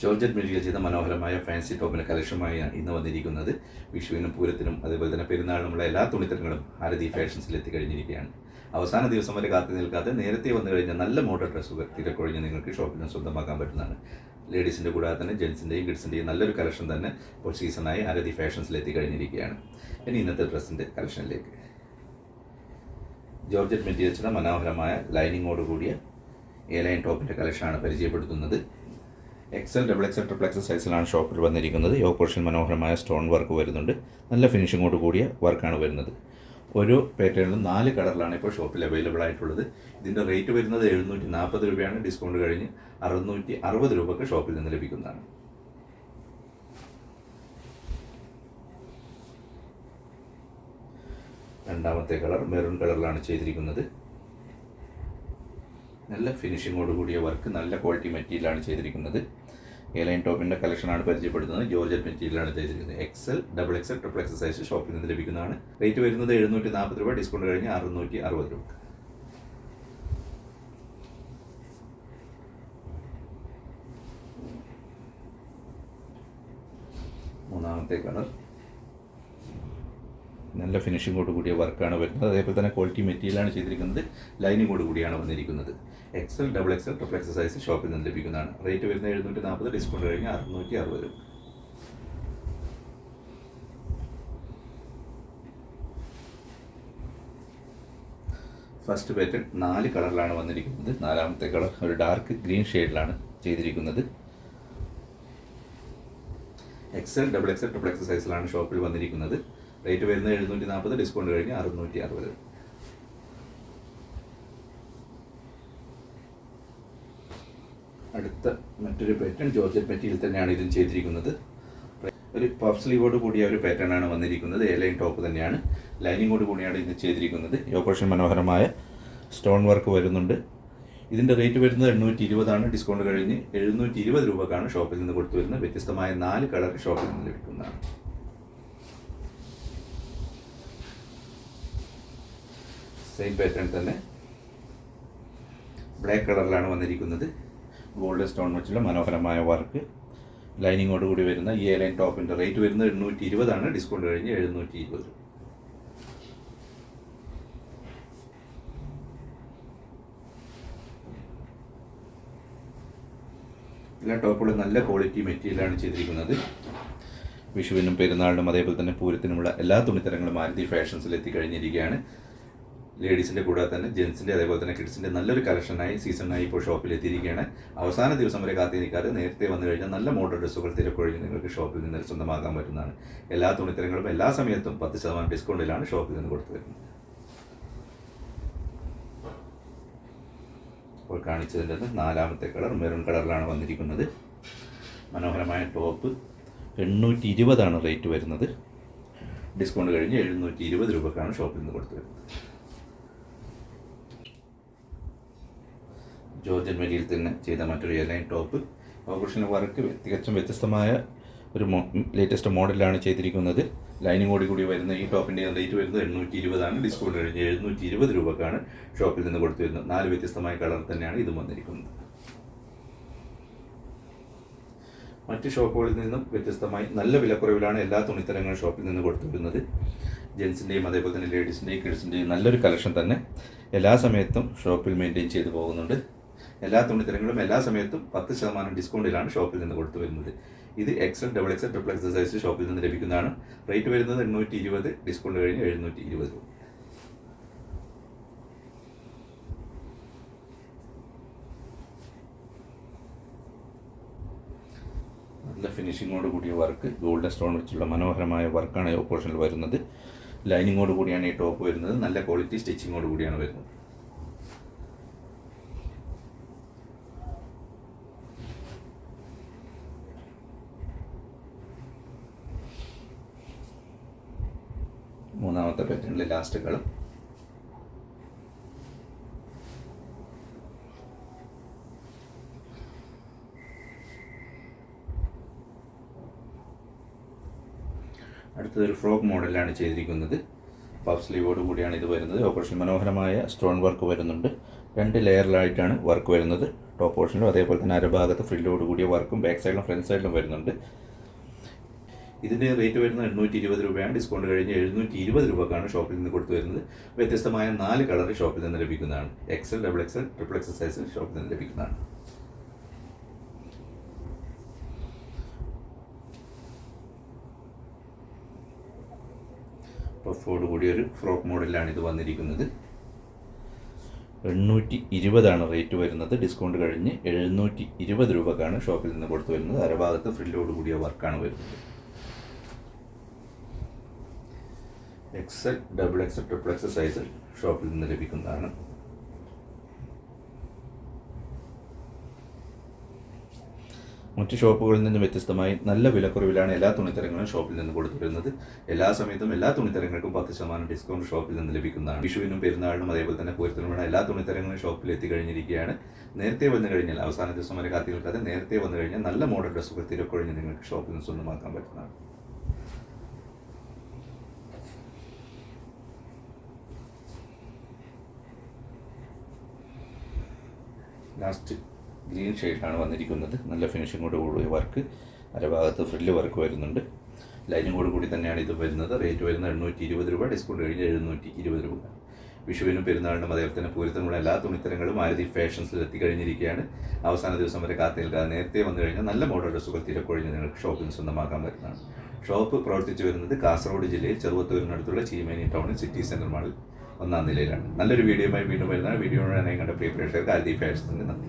Georgette material ചെയ്ത മനോഹരമായ fancy ടോപ്പിന് കളക്ഷനുമായി ഇന്ന് വന്നിരിക്കുന്നത് വിഷുവിനും പൂരത്തിനും അതേപോലെ തന്നെ പെരുന്നാളിനുമുള്ള എല്ലാ തുണിത്തരങ്ങളും ആരതി ഫാഷൻസിൽ എത്തിക്കഴിഞ്ഞിരിക്കുകയാണ്. അവസാന ദിവസം വരെ കാത്തു നിൽക്കാതെ നേരത്തെ വന്നു കഴിഞ്ഞ നല്ല മോഡൽ ഡ്രസ്സുകൾ തിരക്കൊഴിഞ്ഞ് നിങ്ങൾക്ക് ഷോപ്പിൽ നിന്ന് സ്വന്തമാക്കാൻ പറ്റുന്നതാണ്. ലേഡീസിന്റെ കൂടാതെ തന്നെ ജെൻസിന്റെയും കിഡ്സിന്റെയും നല്ലൊരു കളക്ഷൻ തന്നെ ഇപ്പോൾ സീസണായി ആരതി ഫാഷൻസിൽ എത്തിക്കഴിഞ്ഞിരിക്കുകയാണ്. ഇനി ഇന്നത്തെ ഡ്രസ്സിന്റെ കളക്ഷനിലേക്ക് ജോർജറ്റ് മെറ്റീരിയൽസിന്റെ മനോഹരമായ ലൈനിങ്ങോട് കൂടിയ എ ലൈൻ ടോപ്പിന്റെ കളക്ഷനാണ് പരിചയപ്പെടുത്തുന്നത്. XL double XL triple XL സൈസിലാണ് ഷോപ്പിൽ വന്നിരിക്കുന്നത്. യോ പോർഷൻ മനോഹരമായ സ്റ്റോൺ വർക്ക് വരുന്നുണ്ട്. നല്ല ഫിനിഷിങ്ങോട് കൂടിയ വർക്കാണ് വരുന്നത്. ഓരോ പാറ്റേണിലും നാല് കളറിലാണ് ഇപ്പോൾ ഷോപ്പിൽ അവൈലബിൾ ആയിട്ടുള്ളത്. ഇതിന്റെ റേറ്റ് വരുന്നത് എഴുന്നൂറ്റി നാൽപ്പത് രൂപയാണ്. ഡിസ്കൗണ്ട് കഴിഞ്ഞ് അറുന്നൂറ്റി അറുപത് രൂപക്ക് ഷോപ്പിൽ നിന്ന് ലഭിക്കുന്നതാണ്. രണ്ടാമത്തെ കളർ മെറൂൺ കളറിലാണ് ചെയ്തിരിക്കുന്നത്. നല്ല ഫിനിഷിങ്ങോട് കൂടിയ വർക്ക് നല്ല ക്വാളിറ്റി മെറ്റീരിയലാണ് ചെയ്തിരിക്കുന്നത്. എയർലൈൻ ടോപ്പിന്റെ കളക്ഷനാണ് പരിചയപ്പെടുത്തുന്നത്. ജോർജറ്റ് മെറ്റീരിയലാണ് ചെയ്തിരിക്കുന്നത്. XL double XL triple XL size ഷോപ്പിൽ നിന്ന് ലഭിക്കുന്നതാണ്. റേറ്റ് വരുന്നത് എഴുന്നൂറ്റി നാൽപ്പത് രൂപ ഡിസ്കൗണ്ട് കഴിഞ്ഞ് അറുന്നൂറ്റി അറുപത് രൂപ. മൂന്നാമത്തെ കളർ നല്ല ഫിനിഷിങ്ങോട് കൂടിയ വർക്കാണ് വരുന്നത്. അതേപോലെ തന്നെ ക്വാളിറ്റി മെറ്റീരിയലാണ് ചെയ്തിരിക്കുന്നത്. ലൈനിങ്ങോട് കൂടിയാണ് വന്നിരിക്കുന്നത്. XL double XL triple XL size ഷോപ്പിൽ നിന്ന് ലഭിക്കുന്നതാണ്. റേറ്റ് വരുന്നത് എഴുന്നൂറ്റി നാൽപ്പത് ഡിസ്കൗണ്ട് കഴിഞ്ഞാൽ അറുന്നൂറ്റി അറുപത് രൂപ. ഫസ്റ്റ് പാറ്റേൺ നാല് കളറിലാണ് വന്നിരിക്കുന്നത്. നാലാമത്തെ കളർ ഒരു ഡാർക്ക് ഗ്രീൻ ഷെയ്ഡിലാണ് ചെയ്തിരിക്കുന്നത്. XL double XL triple XL സൈസിലാണ് ഷോപ്പിൽ വന്നിരിക്കുന്നത്. റേറ്റ് വരുന്നത് എഴുന്നൂറ്റി നാൽപ്പത് ഡിസ്കൗണ്ട് കഴിഞ്ഞ് അറുന്നൂറ്റി അറുപത് അടുത്ത മറ്റൊരു പാറ്റേൺ ജോർജറ്റ് മെറ്റീരിയൽ തന്നെയാണ് ഇതും ചെയ്തിരിക്കുന്നത്. ഒരു പഫ് സ്ലീവോട് കൂടിയ ഒരു പാറ്റേൺ ആണ് വന്നിരിക്കുന്നത്. എ ലൈൻ ടോപ്പ് തന്നെയാണ്. ലൈനിങ്ങോട് കൂടിയാണ് ഇത് ചെയ്തിരിക്കുന്നത്. ഓപ്പറേഷൻ മനോഹരമായ സ്റ്റോൺ വർക്ക് വരുന്നുണ്ട്. ഇതിന്റെ റേറ്റ് വരുന്നത് എണ്ണൂറ്റി ഇരുപതാണ് ഡിസ്കൗണ്ട് കഴിഞ്ഞ് എഴുന്നൂറ്റി ഇരുപത് രൂപക്കാണ് ഷോപ്പിൽ നിന്ന് കൊടുത്തു വരുന്നത് വ്യത്യസ്തമായ നാല് കളർ ഷോപ്പിൽ നിന്ന് ലഭിക്കുന്നതാണ്. സെയിം പാറ്റേൺ തന്നെ ബ്ലാക്ക് കളറിലാണ് വന്നിരിക്കുന്നത്. ഗോൾഡ് സ്റ്റോൺ വെച്ചുള്ള മനോഹരമായ വർക്ക് ലൈനിങ്ങോട് കൂടി വരുന്ന ഈ ലൈൻ ടോപ്പിന്റെ റേറ്റ് വരുന്നത് എണ്ണൂറ്റി ഇരുപതാണ് ഡിസ്കൗണ്ട് കഴിഞ്ഞ് എഴുന്നൂറ്റി ഇരുപത് എല്ലാ ടോപ്പുകളും നല്ല ക്വാളിറ്റി മെറ്റീരിയലാണ് ചെയ്തിരിക്കുന്നത്. വിഷുവിനും പെരുന്നാളിനും അതേപോലെ തന്നെ പൂരത്തിനുമുള്ള എല്ലാ തുണിത്തരങ്ങളും മാരുതി ഫാഷൻസിൽ എത്തിക്കഴിഞ്ഞിരിക്കുകയാണ്. ലേഡീസിന്റെ കൂടാതെ തന്നെ ജെൻസിന്റെ അതേപോലെ തന്നെ കിഡ്സിന്റെ നല്ലൊരു കളക്ഷനായി സീസണായി ഇപ്പോൾ ഷോപ്പിൽ എത്തിയിരിക്കുകയാണ്. അവസാന ദിവസം വരെ കാത്തിരിക്കാതെ നേരത്തെ വന്നു കഴിഞ്ഞാൽ നല്ല മോഡൽ ഡ്രസ്സുകൾ തിരക്കൊഴിഞ്ഞ് നിങ്ങൾക്ക് ഷോപ്പിൽ നിന്ന് സ്വന്തമാക്കാൻ പറ്റുന്നതാണ്. എല്ലാ തുണിത്തരങ്ങളും എല്ലാ സമയത്തും പത്ത് ശതമാനം ഡിസ്കൗണ്ടിലാണ് ഷോപ്പിൽ നിന്ന് കൊടുത്തു വരുന്നത് ഇപ്പോൾ കാണിച്ചതിന്റെ നാലാമത്തെ കളർ മെറൂൺ കളറിലാണ് വന്നിരിക്കുന്നത്. മനോഹരമായ ടോപ്പ്. എണ്ണൂറ്റി ഇരുപതാണ് റേറ്റ് വരുന്നത്. ഡിസ്കൗണ്ട് കഴിഞ്ഞ് എഴുന്നൂറ്റി ഇരുപത് രൂപക്കാണ് ഷോപ്പിൽ നിന്ന് കൊടുത്തു വരുന്നത് ജോർജൻ മെഡിയിൽ തന്നെ ചെയ്ത മറ്റൊരു എയർലൈൻ ടോപ്പ്. ഓപ്പറേഷൻ വർക്ക് തികച്ചും വ്യത്യസ്തമായ ഒരു ലേറ്റസ്റ്റ് മോഡലാണ് ചെയ്തിരിക്കുന്നത്. ലൈനിങ്ങോട് കൂടി വരുന്ന ഈ ടോപ്പിന്റെ റേറ്റ് വരുന്നത് എണ്ണൂറ്റി ഇരുപതാണ് ഡിസ്കൗണ്ട് കഴിഞ്ഞ് എഴുന്നൂറ്റി ഇരുപത് രൂപക്കാണ് ഷോപ്പിൽ നിന്ന് കൊടുത്തു വരുന്നത് നാല് വ്യത്യസ്തമായ കളർ തന്നെയാണ് ഇതും വന്നിരിക്കുന്നത്. മറ്റ് ഷോപ്പുകളിൽ നിന്നും വ്യത്യസ്തമായി നല്ല വിലക്കുറവിലാണ് എല്ലാ തുണിത്തരങ്ങളും ഷോപ്പിൽ നിന്ന് കൊടുത്തു വരുന്നത് ജെൻസിന്റെയും അതേപോലെ തന്നെ ലേഡീസിന്റെയും കിഡ്സിന്റെയും നല്ലൊരു കളക്ഷൻ തന്നെ എല്ലാ സമയത്തും ഷോപ്പിൽ മെയിന്റെയിൻ ചെയ്തു പോകുന്നുണ്ട്. എല്ലാ തുണിത്തരങ്ങളും എല്ലാ സമയത്തും പത്ത് ശതമാനം ഡിസ്കൗണ്ടിലാണ് ഷോപ്പിൽ നിന്ന് കൊടുത്തു വരുന്നത്. ഇത് XL double XL triple XL size ഷോപ്പിൽ നിന്ന് ലഭിക്കുന്നതാണ്. റേറ്റ് വരുന്നത് എണ്ണൂറ്റി ഇരുപത് ഡിസ്കൗണ്ട് കഴിഞ്ഞ് എഴുന്നൂറ്റി ഇരുപത് രൂപ നല്ല ഫിനിഷിങ്ങോട് കൂടിയ വർക്ക് ഗോൾഡൻ സ്റ്റോൺ വെച്ചുള്ള മനോഹരമായ വർക്കാണ് ഈ വരുന്നത്. ലൈനിങ്ങോട് കൂടിയാണ് ഈ ടോപ്പ് വരുന്നത്. നല്ല ക്വാളിറ്റി സ്റ്റിച്ചിങ്ങോട് കൂടിയാണ് വരുന്നത്. മൂന്നാമത്തെ പാറ്റേണിലെ ലാസ്റ്റ് കളർ അടുത്തത് ഒരു ഫ്രോക്ക് മോഡലാണ് ചെയ്തിരിക്കുന്നത്. പഫ് സ്ലീവോട് കൂടിയാണ് ഇത് വരുന്നത്. ഓപ്പറേഷൻ മനോഹരമായ സ്റ്റോൺ വർക്ക് വരുന്നുണ്ട്. രണ്ട് ലെയറിലായിട്ടാണ് വർക്ക് വരുന്നത്. ടോപ്പ് പോർഷനിലും അതേപോലെ തന്നെ അരഭാഗത്ത് ഫ്രില്ലോട് കൂടിയ വർക്കും ബാക്ക് സൈഡിലും ഫ്രണ്ട് സൈഡിലും വരുന്നുണ്ട്. ഇതിന്റെ റേറ്റ് വരുന്നത് എണ്ണൂറ്റി ഇരുപത് രൂപയാണ്. ഡിസ്കൗണ്ട് കഴിഞ്ഞ് എഴുന്നൂറ്റി ഇരുപത് രൂപക്കാണ് ഷോപ്പിൽ നിന്ന് കൊടുത്തു വരുന്നത്. വ്യത്യസ്തമായ നാല് കളർ ഷോപ്പിൽ നിന്ന് ലഭിക്കുന്നതാണ്. XL double XL triple XL സൈസിൽ ഷോപ്പിൽ നിന്ന് ലഭിക്കുന്നതാണ്. പഫോട് കൂടിയ ഒരു ഫ്രോക്ക് മോഡലിലാണ് ഇത് വന്നിരിക്കുന്നത്. എണ്ണൂറ്റി ഇരുപതാണ് റേറ്റ് വരുന്നത്. ഡിസ്കൗണ്ട് കഴിഞ്ഞ് എഴുന്നൂറ്റി ഇരുപത് രൂപക്കാണ് ഷോപ്പിൽ നിന്ന് കൊടുത്തു വരുന്നത്. അരഭാഗത്ത് ഫ്രില്ലോട് കൂടിയ വർക്കാണ് വരുന്നത്. XL double XL triple X size ഷോപ്പിൽ നിന്ന് ലഭിക്കുന്നതാണ് മറ്റ് ഷോപ്പുകളിൽ നിന്ന് വ്യത്യസ്തമായി നല്ല വിലക്കുറവിലാണ് എല്ലാ തുണിത്തരങ്ങളും ഷോപ്പിൽ നിന്ന് കൊടുത്തു വരുന്നത് എല്ലാ സമയത്തും എല്ലാ തുണിത്തരങ്ങൾക്കും പത്ത് ശതമാനം ഡിസ്കൗണ്ട് ഷോപ്പിൽ നിന്ന് ലഭിക്കുന്നതാണ്. വിഷുവിനും പെരുന്നാളിനും അതേപോലെ തന്നെ പൂരത്തിനുമാണ് എല്ലാ തുണിത്തരങ്ങളും ഷോപ്പിൽ എത്തിക്കഴിഞ്ഞിരിക്കുകയാണ്. നേരത്തെ വന്നു കഴിഞ്ഞാൽ അവസാന ദിവസം വരെ കാത്തി നിൽക്കാതെ നേരത്തെ വന്നു കഴിഞ്ഞാൽ നല്ല മോഡൽ ഡ്രസ്സുകൾ തിരക്കൊഴിഞ്ഞ് നിങ്ങൾക്ക് ഷോപ്പിൽ നിന്ന് സ്വന്തമാക്കാൻ പറ്റുന്നതാണ്. ലാസ്റ്റ് ഗ്രീൻ ഷെയ്ഡാണ് വന്നിരിക്കുന്നത്. നല്ല ഫിനിഷിങ്ങോട് കൂടിയ വർക്ക്. അരഭാഗത്ത് ഫ്രില്ല് വർക്ക് വരുന്നുണ്ട്. ലൈനിങ്ങോട് കൂടി തന്നെയാണ് ഇത് വരുന്നത്. റേറ്റ് വരുന്നത് എണ്ണൂറ്റി ഇരുപത് രൂപ. ഡിസ്കൗണ്ട് കഴിഞ്ഞ് എഴുന്നൂറ്റി ഇരുപത് രൂപ. വിഷുവിനും പെരുന്നാളിനും അതേപോലെ തന്നെ പൂരത്തിനുള്ള എല്ലാ തുണിത്തരങ്ങളും മാരുതി ഫാഷൻസിൽ എത്തിക്കഴിഞ്ഞിരിക്കുകയാണ്. അവസാന ദിവസം വരെ കാത്തി നേരത്തെ വന്നു കഴിഞ്ഞാൽ നല്ല മോഡൽ ഡ്രസ്സുകൾ തിരക്കൊഴിഞ്ഞ് നിങ്ങൾക്ക് ഷോപ്പിംഗ് സ്വന്തമാക്കാൻ പറ്റുന്നതാണ്. ഷോപ്പ് പ്രവർത്തിച്ചു വരുന്നത് കാസർഗോഡ് ജില്ലയിൽ ചെറുവത്തൂരിനടുത്തുള്ള ചീമേനി ടൗണിൽ സിറ്റി സെന്റർ മാളിൽ. ഒന്നാം നിലയിലാണ്. നല്ലൊരു വീഡിയോയുമായി വീണ്ടും വരുന്ന വീഡിയോ ഞങ്ങളുടെ പ്രിയ പ്രേക്ഷകർക്ക് ആദ്യ ഫാഷൻസിന്റെ നന്ദി.